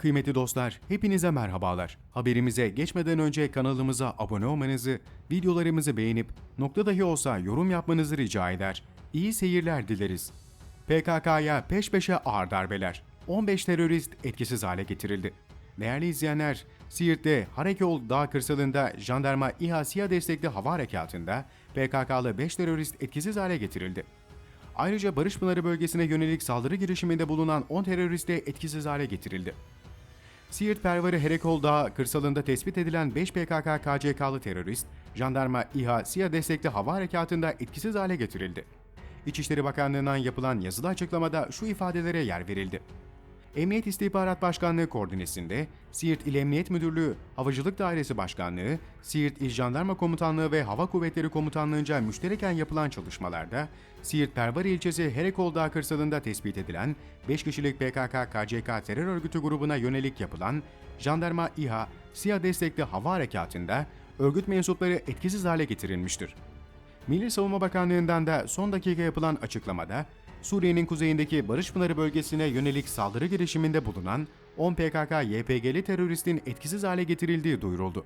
Kıymetli dostlar, hepinize merhabalar. Haberimize geçmeden önce kanalımıza abone olmanızı, videolarımızı beğenip nokta dahi olsa yorum yapmanızı rica eder. İyi seyirler dileriz. PKK'ya peş peşe ağır darbeler. 15 terörist etkisiz hale getirildi. Değerli izleyenler, Siirt'te Harekol Dağ kırsalında jandarma İHA SİHA destekli hava harekatında PKK'lı 5 terörist etkisiz hale getirildi. Ayrıca Barış Pınarı bölgesine yönelik saldırı girişiminde bulunan 10 terörist de etkisiz hale getirildi. Siirt Pervarı Herekol Dağı kırsalında tespit edilen 5 PKK KCK'lı terörist, jandarma İHA SİHA destekli hava harekatında etkisiz hale getirildi. İçişleri Bakanlığı'ndan yapılan yazılı açıklamada şu ifadelere yer verildi. Emniyet İstihbarat Başkanlığı koordinesinde Siirt İl Emniyet Müdürlüğü, Havacılık Dairesi Başkanlığı, Siirt İl Jandarma Komutanlığı ve Hava Kuvvetleri Komutanlığı'nca müştereken yapılan çalışmalarda Siirt Pervari ilçesi Herekol Dağı kırsalında tespit edilen 5 kişilik PKK-KCK terör örgütü grubuna yönelik yapılan Jandarma İHA, SİHA destekli hava harekatında örgüt mensupları etkisiz hale getirilmiştir. Milli Savunma Bakanlığı'ndan da son dakika yapılan açıklamada, Suriye'nin kuzeyindeki Barış Pınarı bölgesine yönelik saldırı girişiminde bulunan 10 PKK-YPG'li teröristin etkisiz hale getirildiği duyuruldu.